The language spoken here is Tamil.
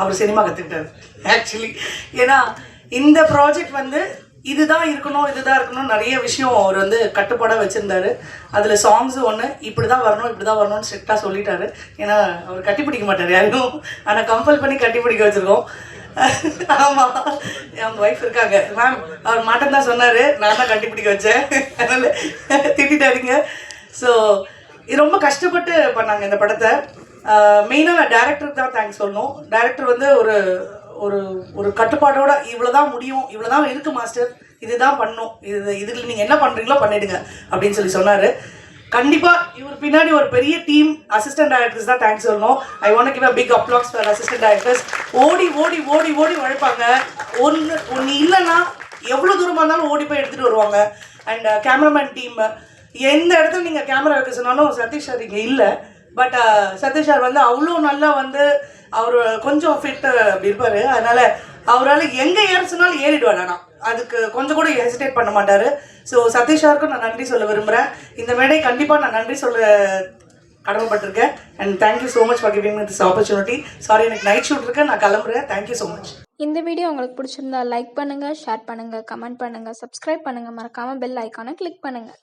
அவர் சினிமா கற்றுக்கிட்டாரு ஆக்சுவலி ஏன்னா இந்த ப்ராஜெக்ட் வந்து இதுதான் இருக்கணும் இதுதான் இருக்கணும் நிறைய விஷயம் அவர் வந்து கட்டுப்பாடாக வச்சுருந்தாரு. அதில் சாங்ஸு ஒன்று இப்படி தான் வரணும் இப்படி தான் வரணும்னு ஸ்ட்ரிக்டாக சொல்லிட்டாரு. ஏன்னா அவர் கட்டி பிடிக்க மாட்டார் யாரையும். ஆனால் கம்பல் பண்ணி கட்டி பிடிக்க வச்சுருக்கோம். ஆமாம் என் ஒய்ஃப் இருக்காங்க. மேம் அவர் மாட்டம் தான் சொன்னார். நான் தான் கட்டி பிடிக்க வச்சேன். அதனால் திட்டிட்டாருங்க ஸோ இது ரொம்ப கஷ்டப்பட்டு பண்ணாங்க இந்த படத்தை. மெயினாக நான் டேரக்டருக்கு தான் தேங்க்ஸ் சொல்லணும். டேரக்டர் வந்து ஒரு ஒரு ஒரு கட்டுப்பாடோட இவ்வளோ தான் முடியும் இவ்வளோ தான் இருக்குது மாஸ்டர் இதுதான் பண்ணும். இது இதில் நீங்கள் என்ன பண்ணுறீங்களோ பண்ணிடுங்க அப்படின்னு சொல்லி சொன்னார். கண்டிப்பாக இவர் பின்னாடி ஒரு பெரிய டீம் அசிஸ்டன்ட் டைரக்டர்ஸ் தான் தேங்க்ஸ் சொல்லணும். I want give a big applause for assistant directors ஓடி ஓடி ஓடி ஓடி உழைப்பாங்க. ஒன்று ஒன்று இல்லைன்னா எவ்வளோ தூரமாக இருந்தாலும் ஓடி போய் எடுத்துகிட்டு வருவாங்க. அண்ட் கேமராமேன் டீம் எந்த இடத்துல நீங்கள் கேமரா வைக்க சொன்னாலும் சதீஷ் சார் இங்கே இல்லை. பட் uh, சதீஷ் சார் வந்து அவ்வளோ நல்லா வந்து அவர் கொஞ்சம் ஃபிட் அப்படி இருப்பார். அதனால் அவரால் எங்கே ஏற சொன்னாலும் ஏறிடுவார் ஆனால் அதுக்கு கொஞ்சம் கூட ஹெசிடேட் பண்ண மாட்டார். ஸோ சதீஷ் சாருக்கும் நான் நன்றி சொல்ல விரும்புகிறேன் இந்த மேடை கண்டிப்பாக நான் நன்றி சொல்ல கடமைப்பட்டிருக்கேன். And thank you so much for giving this opportunity sorry எனக்கு நைட் ஷூட் இருக்கு. நான் கிளம்புறேன். தேங்க்யூ ஸோ மச் இந்த வீடியோ உங்களுக்கு பிடிச்சிருந்தா லைக் பண்ணுங்கள் ஷேர் பண்ணுங்கள் கமெண்ட் பண்ணுங்கள் சப்ஸ்கிரைப் பண்ணுங்கள் மறக்காமல் பெல் ஐக்கானை கிளிக் பண்ணுங்கள்